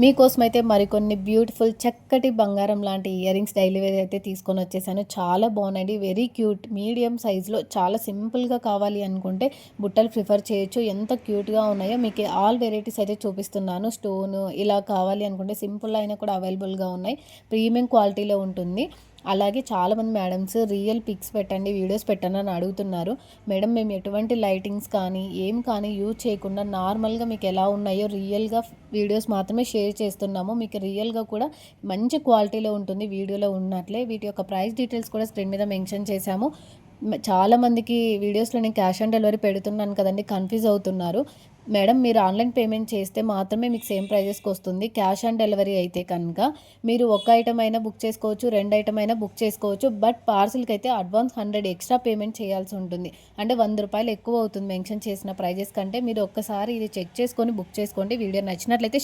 మీకోసం అయితే మరికొన్ని బ్యూటిఫుల్ చక్కటి బంగారం లాంటి ఇయర్ రింగ్స్ డైలీ వేర్ అయితే తీసుకొని వచ్చేసాను. చాలా బాగున్నాయి వెరీ క్యూట్. మీడియం సైజులో చాలా సింపుల్గా కావాలి అనుకుంటే బుట్టలు ప్రిఫర్ చేయొచ్చు. ఎంత క్యూట్గా ఉన్నాయో మీకు ఆల్ వెరైటీస్ అయితే చూపిస్తున్నాను. స్టోన్ ఇలా కావాలి అనుకుంటే సింపుల్ అయినా కూడా అవైలబుల్గా ఉన్నాయి. ప్రీమియం క్వాలిటీలో ఉంటుంది. అలాగే చాలామంది మేడమ్స్ రియల్ పిక్స్ పెట్టండి వీడియోస్ పెట్టండి అని అడుగుతున్నారు. మేడం మేము ఎటువంటి లైటింగ్స్ కానీ ఏం కానీ యూజ్ చేయకుండా నార్మల్గా మీకు ఎలా ఉన్నాయో రియల్గా వీడియోస్ మాత్రమే షేర్ చేస్తున్నాము. మీకు రియల్గా కూడా మంచి క్వాలిటీలో ఉంటుంది వీడియోలో ఉన్నట్లే. వీటి యొక్క ప్రైస్ డీటెయిల్స్ కూడా స్క్రీన్ మీద మెన్షన్ చేశాము. చాలామందికి వీడియోస్లో నేను క్యాష్ ఆన్ డెలివరీ పెడుతున్నాను కదండి కన్ఫ్యూజ్ అవుతున్నారు. మేడం మీరు ఆన్లైన్ పేమెంట్ చేస్తే మాత్రమే మీకు సేమ్ ప్రైజెస్కి వస్తుంది. క్యాష్ ఆన్ డెలివరీ అయితే కనుక మీరు ఒక ఐటమ్ అయినా బుక్ చేసుకోవచ్చు రెండు ఐటమ్ అయినా బుక్ చేసుకోవచ్చు బట్ పార్సిల్కి అయితే అడ్వాన్స్ హండ్రెడ్ ఎక్స్ట్రా పేమెంట్ చేయాల్సి ఉంటుంది. అంటే వంద రూపాయలు ఎక్కువ అవుతుంది మెన్షన్ చేసిన ప్రైజెస్ కంటే మీరు ఒక్కసారి ఇది చెక్ చేసుకొని బుక్ చేసుకోండి. వీడియో నచ్చినట్లయితే